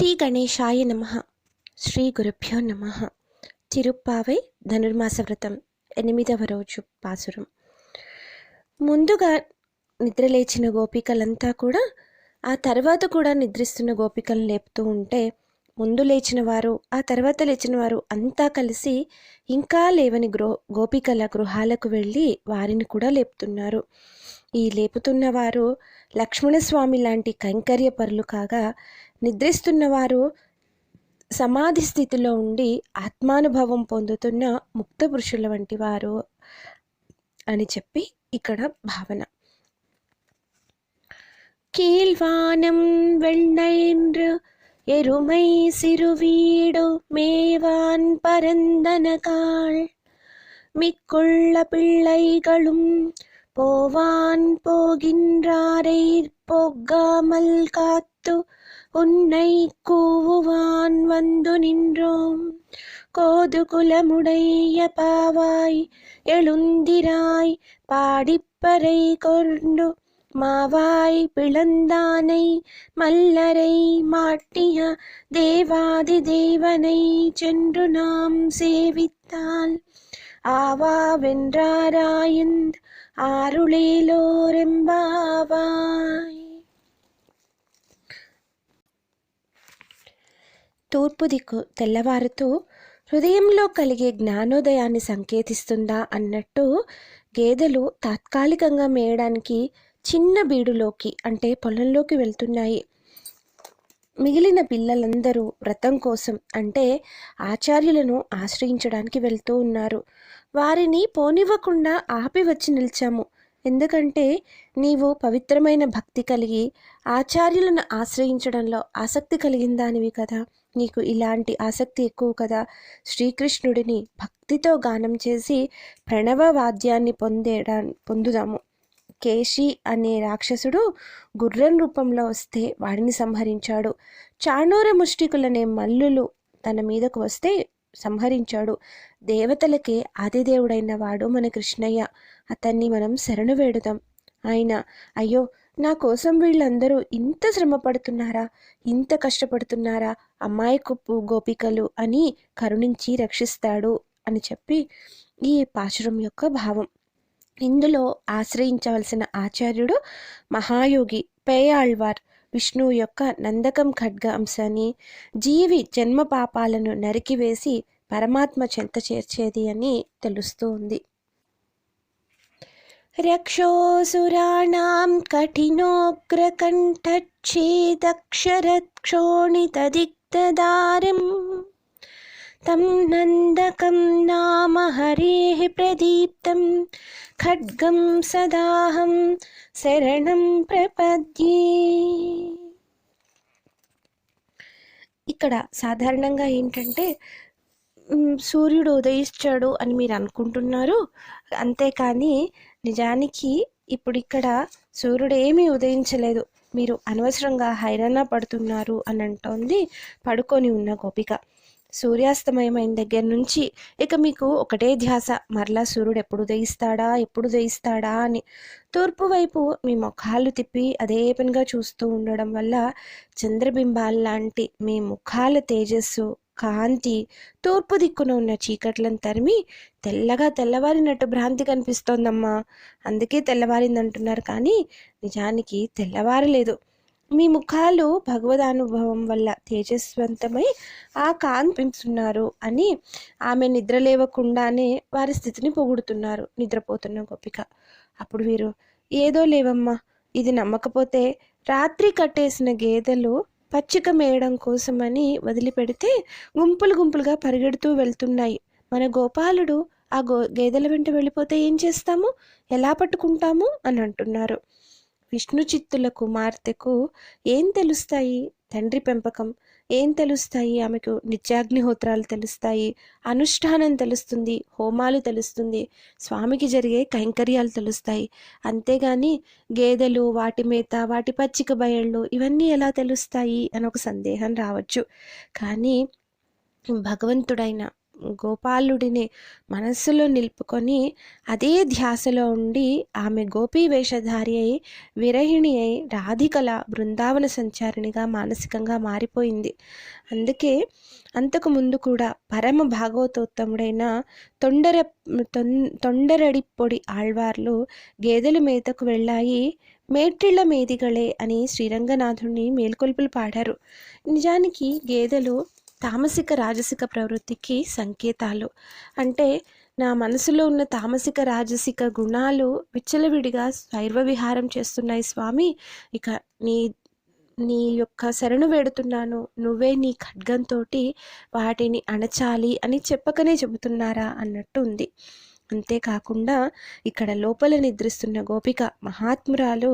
శ్రీ గణేశాయ నమ. శ్రీ గురుభ్యో నమ. తిరుప్పావై ధనుర్మాస వ్రతం ఎనిమిదవ రోజు పాసురం. ముందుగా నిద్రలేచిన గోపికలంతా కూడా ఆ తర్వాత కూడా నిద్రిస్తున్న గోపికలను లేపుతూ ఉంటే ముందు లేచిన వారు ఆ తర్వాత లేచిన వారు అంతా కలిసి ఇంకా లేవని గృహ గోపికల గృహాలకు వెళ్ళి వారిని కూడా లేపుతున్నారు. ఈ లేపుతున్న వారు లక్ష్మణస్వామి లాంటి కైంకర్య పరులు కాగా నిద్రిస్తున్న వారు సమాధి స్థితిలో ఉండి ఆత్మానుభవం పొందుతున్న ముక్త పురుషుల వంటి వారు అని చెప్పి ఇక్కడ భావన கீழ்வானம் வெண்ணென்று எருமை சிறுவீடு மேவான் பரந்தனகாள் மிக்குள்ள பிள்ளைகளும் போவான் போகின்றாரை போகாமல் காத்து உன்னை கூவுவான் வந்து நின்றோம். கோது குலமுடைய பாவாய் எழுந்திராய் பாடிப்பறை கொண்டு மாவாய் பிளந்தானை மல்லரை மாட்டிய தேவாதி தேவனை சென்று நாம் சேவித்தால் ஆவாவென்றாராயந்த் ஆருளேலோரெம்பாவாய். తూర్పు దిక్కు తెల్లవారుతూ హృదయంలో కలిగే జ్ఞానోదయాన్ని సంకేతిస్తుందా అన్నట్టు గేదెలు తాత్కాలికంగా మేయడానికి చిన్న బీడులోకి అంటే పొలంలోకి వెళ్తున్నాయి. మిగిలిన పిల్లలందరూ వ్రతం కోసం అంటే ఆచార్యులను ఆశ్రయించడానికి వెళ్తూ ఉన్నారు. వారిని పోనివ్వకుండా ఆపి వచ్చి నిలిచాము. ఎందుకంటే నీవు పవిత్రమైన భక్తి కలిగి ఆచార్యులను ఆశ్రయించడంలో ఆసక్తి కలిగిన దానివి కదా. నీకు ఇలాంటి ఆసక్తి ఎక్కువ కదా? శ్రీకృష్ణుడిని భక్తితో గానం చేసి ప్రణవ వాద్యాన్ని పొందేడా పొందుదాము. కేశి అనే రాక్షసుడు గుర్రం రూపంలో వస్తే వాడిని సంహరించాడు. చాణూర ముష్టికులనే మల్లులు తన మీదకు వస్తే సంహరించాడు. దేవతలకే ఆదిదేవుడైన వాడు మన కృష్ణయ్య. అతన్ని మనం శరణు వేడుదాం. ఆయన అయ్యో నా కోసం వీళ్ళందరూ ఇంత శ్రమ పడుతున్నారా? ఇంత కష్టపడుతున్నారా? అమ్మాయికు గోపికలు అని కరుణించి రక్షిస్తాడు అని చెప్పి ఈ పాశురం యొక్క భావం. ఇందులో ఆశ్రయించవలసిన ఆచార్యుడు మహాయోగి పేయాళ్వార్ విష్ణువు యొక్క నందకం ఖడ్గ అంశాన్ని జీవి జన్మ పాపాలను నరికివేసి పరమాత్మ చెంత చేర్చేది అని తెలుస్తూ ఉంది రక్షోసురాణం కఠినోగ్రకంఠచ్ఛేదక్షరక్షోణితదిగ్ధదారం తం నందకం నామ హరేः ప్రదీప్తం ఖడ్గం సదాహం శరణం ప్రపద్యే ఇక్కడ సాధారణంగా ఏంటంటే సూర్యుడు ఉదయిస్తాడు అని మీరు అనుకుంటున్నారు. అంతేకాని నిజానికి ఇప్పుడు ఇక్కడ సూర్యుడు ఏమీ ఉదయించలేదు. మీరు అనవసరంగా హైరాణ పడుతున్నారు అని అంటోంది పడుకొని ఉన్న గోపిక. సూర్యాస్తమయమైన దగ్గర నుంచి ఇక మీకు ఒకటే ధ్యాస. మరలా సూర్యుడు ఎప్పుడు ఉదయిస్తాడా? ఎప్పుడు ఉదయిస్తాడా అని తూర్పు వైపు మీ ముఖాలు తిప్పి అదే పనిగా చూస్తూ ఉండడం వల్ల చంద్రబింబాల్లాంటి మీ ముఖాల తేజస్సు కాంతి తూర్పు దిక్కున ఉన్న చీకట్లను తరిమి తెల్లగా తెల్లవారినట్టు భ్రాంతి కనిపిస్తోందమ్మా. అందుకే తెల్లవారిందంటున్నారు కానీ నిజానికి తెల్లవారలేదు. మీ ముఖాలు భగవదానుభవం వల్ల తేజస్వంతమై ఆ కాంతిస్తున్నారు అని ఆమె నిద్ర లేవకుండానే వారి స్థితిని పొగుడుతున్నారు నిద్రపోతున్న గోపిక. అప్పుడు వీరు ఏదో లేవమ్మా. ఇది నమ్మకపోతే రాత్రి కట్టేసిన గేదెలు పచ్చిక మేయడం కోసమని వదిలిపెడితే గుంపులు గుంపులుగా పరిగెడుతూ వెళ్తున్నాయి. మన గోపాలుడు ఆ గో గేదెల వెంట వెళ్ళిపోతే ఏం చేస్తాము? ఎలా పట్టుకుంటాము? అని అంటున్నారు. విష్ణు చిత్తుల కుమార్తెకు ఏం తెలుస్తాయి? తండ్రి పెంపకం. ఏం తెలుస్తాయి? ఆమెకు నిత్యాగ్నిహోత్రాలు తెలుస్తాయి. అనుష్ఠానం తెలుస్తుంది. హోమాలు తెలుస్తుంది. స్వామికి జరిగే కైంకర్యాలు తెలుస్తాయి. అంతేగాని గేదెలు వాటి మేత వాటి పచ్చిక బయళ్ళు ఇవన్నీ ఎలా తెలుస్తాయి? అని ఒక సందేహం రావచ్చు. కానీ భగవంతుడైన గోపాలుడిని మనస్సులో నిలుపుకొని అదే ధ్యాసలో ఉండి ఆమె గోపీ వేషధారి అయి విరహిణి అయి రాధికల బృందావన సంచారిణిగా మానసికంగా మారిపోయింది. అందుకే అంతకు ముందు కూడా పరమ భాగవతోత్తముడైన తొండర తొం- తొండరడి పొడి ఆళ్వార్లు గేదెల మేతకు వెళ్ళాయి మేట్రిళ్ళ మేదిగళే అని శ్రీరంగనాథుణ్ణి మేల్కొల్పులు పాడారు. నిజానికి గేదెలు తామసిక రాజసిక ప్రవృత్తికి సంకేతాలు. అంటే నా మనసులో ఉన్న తామసిక రాజసిక గుణాలు విచ్చలవిడిగా శైర్వ విహారం చేస్తున్నాయి స్వామి. ఇక నీ నీ యొక్క శరణు వేడుతున్నాను. నువ్వే నీ ఖడ్గంతో వాటిని అణచాలి అని చెప్పకనే చెబుతున్నారా అన్నట్టు ఉంది. అంతేకాకుండా ఇక్కడ లోపల నిద్రిస్తున్న గోపిక మహాత్మురాలు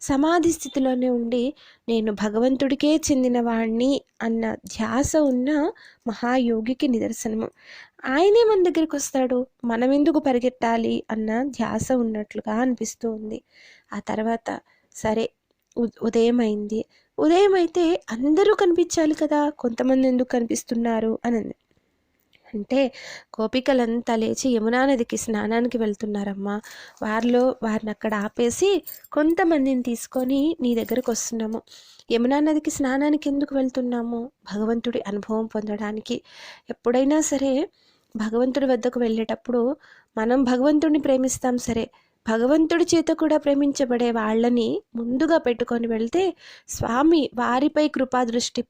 సమాధి స్థితిలోనే ఉండి నేను భగవంతుడికే చెందినవాణ్ణి అన్న ధ్యాస ఉన్న మహాయోగికి నిదర్శనము. ఆయనే మన దగ్గరికి వస్తాడు. మనం ఎందుకు పరిగెట్టాలి అన్న ధ్యాస ఉన్నట్లుగా అనిపిస్తూ ఉంది ఆ తర్వాత సరే ఉ- ఉదయం అయింది ఉదయం అయితే అందరూ కనిపించాలి కదా. కొంతమంది ఎందుకు కనిపిస్తున్నారు? అని అంది అంటే గోపికలంతా లేచి యమునా నదికి స్నానానికి వెళ్తున్నారమ్మా. వారిలో వారిని అక్కడ ఆపేసి కొంతమందిని తీసుకొని నీ దగ్గరకు వస్తున్నాము. యమునా నదికి స్నానానికి ఎందుకు వెళ్తున్నాము? భగవంతుడి అనుభవం పొందడానికి. ఎప్పుడైనా సరే భగవంతుడి వద్దకు వెళ్ళేటప్పుడు మనం భగవంతుడిని ప్రేమిస్తాం సరే. భగవంతుడి చేత కూడా ప్రేమించబడే వాళ్ళని ముందుగా పెట్టుకొని వెళ్తే స్వామి వారిపై కృపా దృష్టి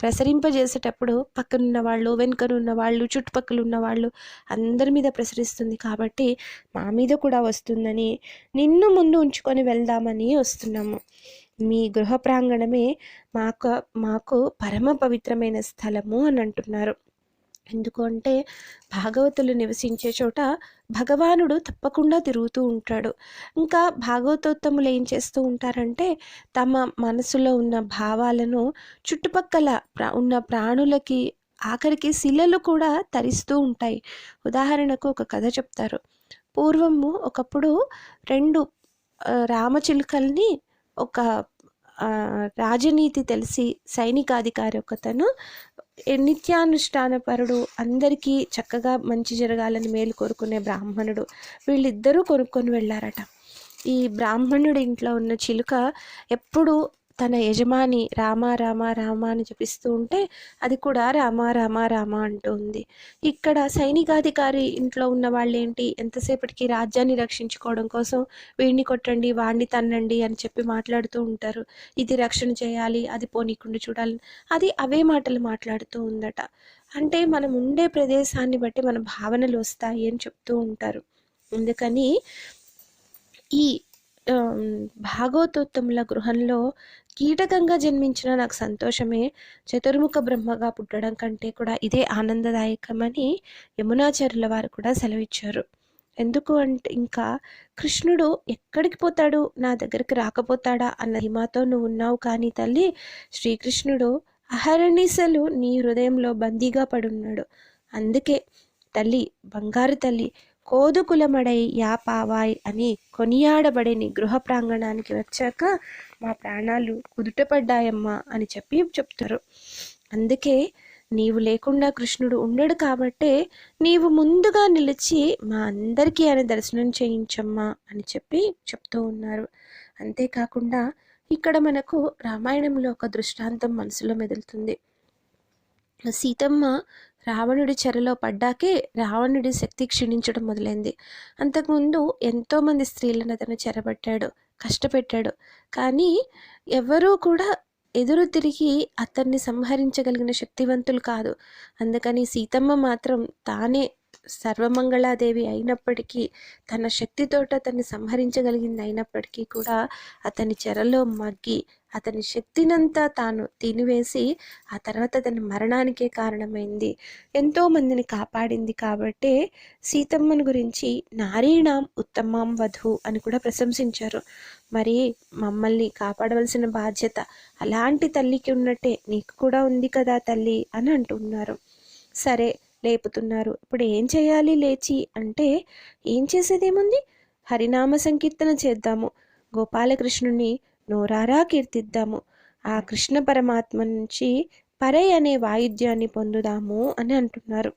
ప్రసరింపజేసేటప్పుడు పక్కనున్న వాళ్ళు వెనుకనున్న వాళ్ళు చుట్టుపక్కల ఉన్న వాళ్ళు అందరి మీద ప్రసరిస్తుంది కాబట్టి మా మీద కూడా వస్తుందని నిన్ను ముందు ఉంచుకొని వెళ్దామని వస్తున్నాము. మీ గృహ ప్రాంగణమే మాకు మాకు పరమ పవిత్రమైన స్థలము అని అంటున్నారు. ఎందుకంటే భాగవతులు నివసించే చోట భగవానుడు తప్పకుండా తిరుగుతూ ఉంటాడు. ఇంకా భాగవతోత్తములు ఏం చేస్తూ ఉంటారంటే తమ మనసులో ఉన్న భావాలను చుట్టుపక్కల ఉన్న ప్రాణులకి ఆఖరికి శిలలు కూడా తరిస్తూ ఉంటాయి. ఉదాహరణకు ఒక కథ చెప్తారు. పూర్వము ఒకప్పుడు రెండు రామచిలుకల్ని ఒక రాజనీతి తెలిసి సైనికాధికారి ఒకతను నిత్యానుష్ఠానపరుడు అందరికీ చక్కగా మంచి జరగాలని మేలు కోరుకునే బ్రాహ్మణుడు వీళ్ళిద్దరూ కొనుక్కొని వెళ్ళారట. ఈ బ్రాహ్మణుడి ఇంట్లో ఉన్న చిలుక ఎప్పుడు తన యజమాని రామ రామ రామ అని జపిస్తూ ఉంటే అది కూడా రామ రామ రామ అంటూ ఉంది. ఇక్కడ సైనికాధికారి ఇంట్లో ఉన్న వాళ్ళు ఏంటి ఎంతసేపటికి రాజ్యాన్ని రక్షించుకోవడం కోసం వీడిని కొట్టండి వాడిని తన్నండి అని చెప్పి మాట్లాడుతూ ఉంటారు. ఇది రక్షణ చేయాలి అది పోనీకుండా చూడాలి. అది అవే మాటలు మాట్లాడుతూ ఉందట. అంటే మనం ఉండే ప్రదేశాన్ని బట్టి మన భావనలు వస్తాయి అని చెప్తూ ఉంటారు. అందుకని ఈ భాగవతోత్తముల గృహంలో కీటకంగా జన్మించిన నాకు సంతోషమే. చతుర్ముఖ బ్రహ్మగా పుట్టడం కంటే కూడా ఇదే ఆనందదాయకమని యమునాచార్యుల వారు కూడా సెలవిచ్చారు. ఎందుకు అంటే ఇంకా కృష్ణుడు ఎక్కడికి పోతాడు? నా దగ్గరికి రాకపోతాడా? అన్న హిమాతో నువ్వు ఉన్నావు కానీ తల్లి శ్రీకృష్ణుడు అహర్నిశలు నీ హృదయంలో బందీగా పడున్నాడు. అందుకే తల్లి బంగారు తల్లి కోదుకులమడై యా పావాయ్ అని కొనియాడబడే నీ గృహ ప్రాంగణానికి వచ్చాక మా ప్రాణాలు కుదుటపడ్డాయమ్మా అని చెప్పి చెప్తారు. అందుకే నీవు లేకుండా కృష్ణుడు ఉండడు కాబట్టే నీవు ముందుగా నిలిచి మా అందరికీ ఆయన దర్శనం చేయించమ్మా అని చెప్పి చెప్తూ ఉన్నారు. అంతేకాకుండా ఇక్కడ మనకు రామాయణంలో ఒక దృష్టాంతం మనసులో మెదులుతుంది. సీతమ్మ రావణుడి చెరలో పడ్డాకే రావణుడి శక్తి క్షీణించడం మొదలైంది. అంతకుముందు ఎంతోమంది స్త్రీలను అతను చెరబట్టాడు. కష్టపెట్టాడు. కానీ ఎవరూ కూడా ఎదురు తిరిగి అతన్ని సంహరించగలిగిన శక్తివంతులు కాదు. అందుకని సీతమ్మ మాత్రం తానే సర్వమంగళాదేవి అయినప్పటికీ తన శక్తితోట అతన్ని సంహరించగలిగింది అయినప్పటికీ కూడా అతని చెరలో మగ్గి అతని శక్తినంతా తాను తినివేసి ఆ తర్వాత అతని మరణానికే కారణమైంది. ఎంతోమందిని కాపాడింది కాబట్టే సీతమ్మను గురించి నారీణాం ఉత్తమాం వధు అని కూడా ప్రశంసించారు. మరి మమ్మల్ని కాపాడవలసిన బాధ్యత అలాంటి తల్లికి ఉన్నట్టే నీకు కూడా ఉంది కదా తల్లి అని అంటున్నారు సరే లేపుతున్నారు. ఇప్పుడు ఏం చేయాలి లేచి అంటే ఏం చేసేదేముంది? హరినామ సంకీర్తన చేద్దాము. గోపాలకృష్ణుని నోరారా కీర్తిద్దాము. ఆ కృష్ణ పరమాత్మ నుంచి పరై అనే వాయిద్యాన్ని పొందుదాము అని అంటున్నారు.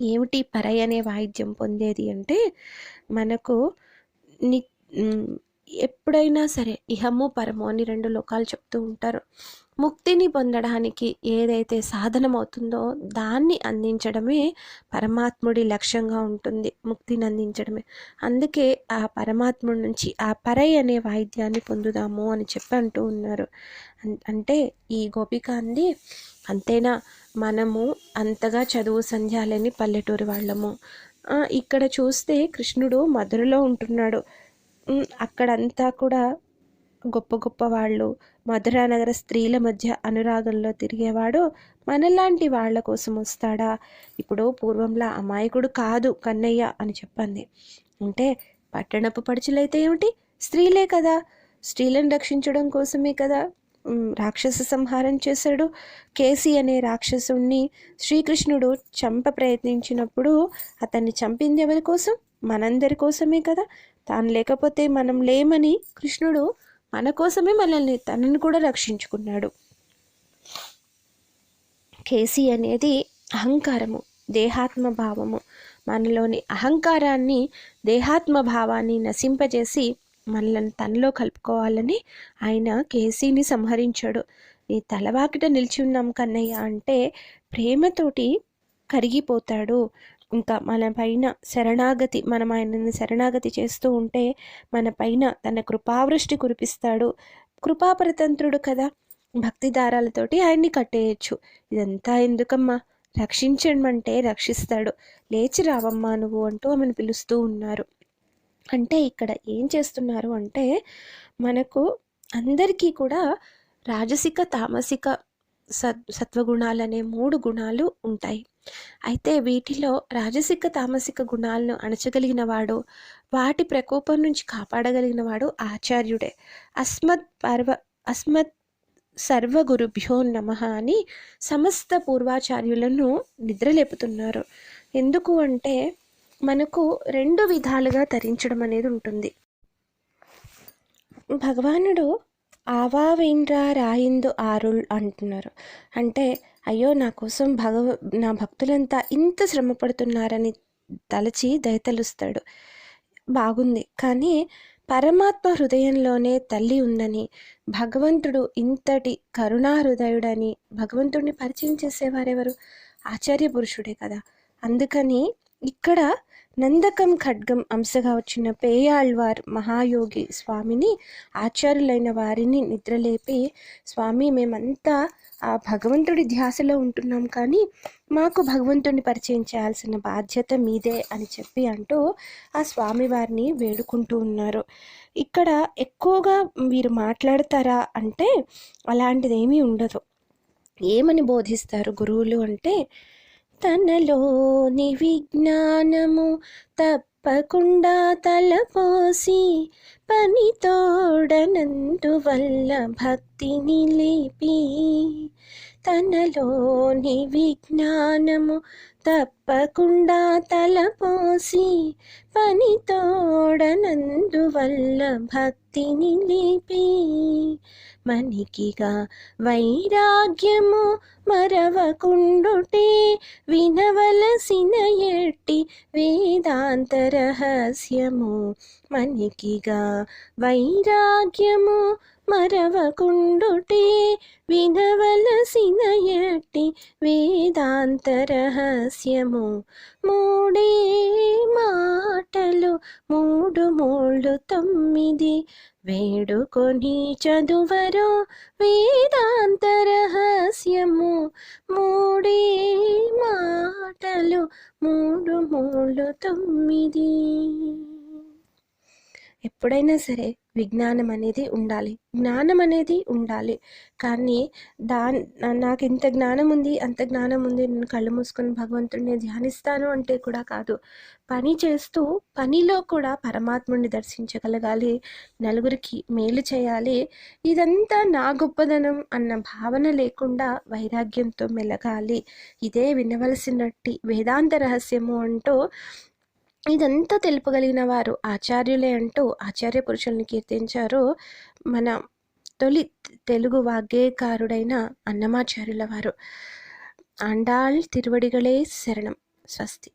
ఏమిటి పరై అనే వాయిద్యం పొందేది అంటే మనకు ని ఎప్పుడైనా సరే ఇహము పరము అని రెండు లోకాలు చెప్తూ ఉంటారు. ముక్తిని పొందడానికి ఏదైతే సాధనమవుతుందో దాన్ని అందించడమే పరమాత్ముడి లక్ష్యంగా ఉంటుంది ముక్తిని అందించడమే. అందుకే ఆ పరమాత్ముడి నుంచి ఆ పరై అనే వాయిద్యాన్ని పొందుదాము అని చెప్పి అంటూ ఉన్నారు. అంటే ఈ గోపిక అంది అంతేనా? మనము అంతగా చదువు సంధ్యాలని పల్లెటూరు వాళ్ళము. ఇక్కడ చూస్తే కృష్ణుడు మధురలో ఉంటున్నాడు. అక్కడంతా కూడా గొప్ప గొప్ప వాళ్ళు మధురా నగర స్త్రీల మధ్య అనురాగంలో తిరిగేవాడు మనలాంటి వాళ్ళ కోసం వస్తాడా? ఇప్పుడు పూర్వంలా అమాయకుడు కాదు కన్నయ్య అని చెప్పింది. అంటే పట్టణపు పడుచులైతే ఏమిటి? స్త్రీలే కదా. స్త్రీలను రక్షించడం కోసమే కదా రాక్షస సంహారం చేశాడు. కేసి అనే రాక్షసుణ్ణి శ్రీకృష్ణుడు చంప ప్రయత్నించినప్పుడు అతన్ని చంపింది ఎవరి కోసం? మనందరి కోసమే కదా. తాను లేకపోతే మనం లేమని కృష్ణుడు మన కోసమే మనల్ని తనను కూడా రక్షించుకున్నాడు. కేసీ అనేది అహంకారము దేహాత్మ భావము. మనలోని అహంకారాన్ని దేహాత్మ భావాన్ని నశింపజేసి మనల్ని తనలో కలుపుకోవాలని ఆయన కేసీని సంహరించాడు. నీ తలవాకిట నిలిచి ఉన్నాం కన్నయ్య అంటే ప్రేమతోటి కరిగిపోతాడు. ఇంకా మన పైన శరణాగతి మనం ఆయనని శరణాగతి చేస్తూ ఉంటే మన పైన తన కృపావృష్టి కురిపిస్తాడు. కృపాపరతంత్రుడు కదా. భక్తి దారాలతోటి ఆయన్ని కట్టేయచ్చు. ఇదంతా ఎందుకమ్మా? రక్షించమంటే రక్షిస్తాడు. లేచి రావమ్మా నువ్వు అంటూ ఆమెను పిలుస్తూ ఉన్నారు. అంటే ఇక్కడ ఏం చేస్తున్నారు అంటే మనకు అందరికీ కూడా రాజసిక తామసిక సత్ సత్వగుణాలనే మూడు గుణాలు ఉంటాయి. అయితే వీటిలో రాజసిక తామసిక గుణాలను అణచగలిగిన వాడు వాటి ప్రకోపం నుంచి కాపాడగలిగిన వాడు ఆచార్యుడే. అస్మత్ పర్వ అస్మత్ సర్వగురుభ్యో నమ అని సమస్త పూర్వాచార్యులను నిద్రలేపుతున్నారు. ఎందుకు అంటే మనకు రెండు విధాలుగా తరించడం అనేది ఉంటుంది. భగవానుడు ఆవావేంద్రా రాయిందు ఆరుల్ అంటున్నారు. అంటే అయ్యో నా కోసం భగవ నా భక్తులంతా ఇంత శ్రమ పడుతున్నారని తలచి దయతలుస్తాడు. బాగుంది. కానీ పరమాత్మ హృదయంలోనే తల్లి ఉందని భగవంతుడు ఇంతటి కరుణా హృదయుడని భగవంతుడిని పరిచయం చేసేవారెవరు? ఆచార్య పురుషుడే కదా. అందుకని ఇక్కడ నందకం ఖడ్గం అంశగా వచ్చిన పేయాళ్వార్ మహాయోగి స్వామిని ఆచార్యులైన వారిని నిద్రలేపి స్వామి మేమంతా ఆ భగవంతుడి ధ్యాసలో ఉంటున్నాం కానీ మాకు భగవంతుడిని పరిచయం చేయాల్సిన బాధ్యత మీదే అని చెప్పి అంటూ ఆ స్వామి వారిని వేడుకుంటూ ఉన్నారు. ఇక్కడ ఎక్కువగా వీరు మాట్లాడతారా అంటే అలాంటిదేమీ ఉండదు. ఏమని బోధిస్తారు గురువులు అంటే తనలోని విజ్ఞానము తప్పకుండా తలపోసి పనితోడనందు వల్ల భక్తిని లేపి తనలోని విజ్ఞానము తప్పకుండా తలపోసి పనితోడనందు వల్ల భక్తిని లేపి మనికిగా వైరాగ్యము మరవకుండుటే వినవలసిన ఎట్టి వేదాంత రహస్యము మనికిగా వైరాగ్యము మరవకుండుటే వినవలసిన ఎట్టి వేదాంత రహస్యము మూడే మాటలు మూడు మూడు తొమ్మిది. వేడుకొని చదువరు వేదాంత రహస్యము మూడే మాటలు మూడు మూడు తొమ్మిది. ఎప్పుడైనా సరే విజ్ఞానం అనేది ఉండాలి. జ్ఞానం అనేది ఉండాలి. కానీ దా నాకు ఇంత జ్ఞానం ఉంది అంత జ్ఞానం ఉంది నేను కళ్ళు మూసుకొని భగవంతుడిని ధ్యానిస్తాను అంటే కూడా కాదు. పని చేస్తూ పనిలో కూడా పరమాత్ముడిని దర్శించగలగాలి. నలుగురికి మేలు చేయాలి. ఇదంతా నా గొప్పదనం అన్న భావన లేకుండా వైరాగ్యంతో మెలగాలి. ఇదే వినవలసినట్టి వేదాంత రహస్యము అంటూ ఇదంతా తెలుపగలిగిన వారు ఆచార్యులే అంటూ ఆచార్య పురుషుల్ని కీర్తించారు. మన తొలి తెలుగు వాగ్గేయకారుడైన అన్నమాచార్యుల వారు. ఆండాళ్ తిరువడిగలే శరణం. స్వస్తి.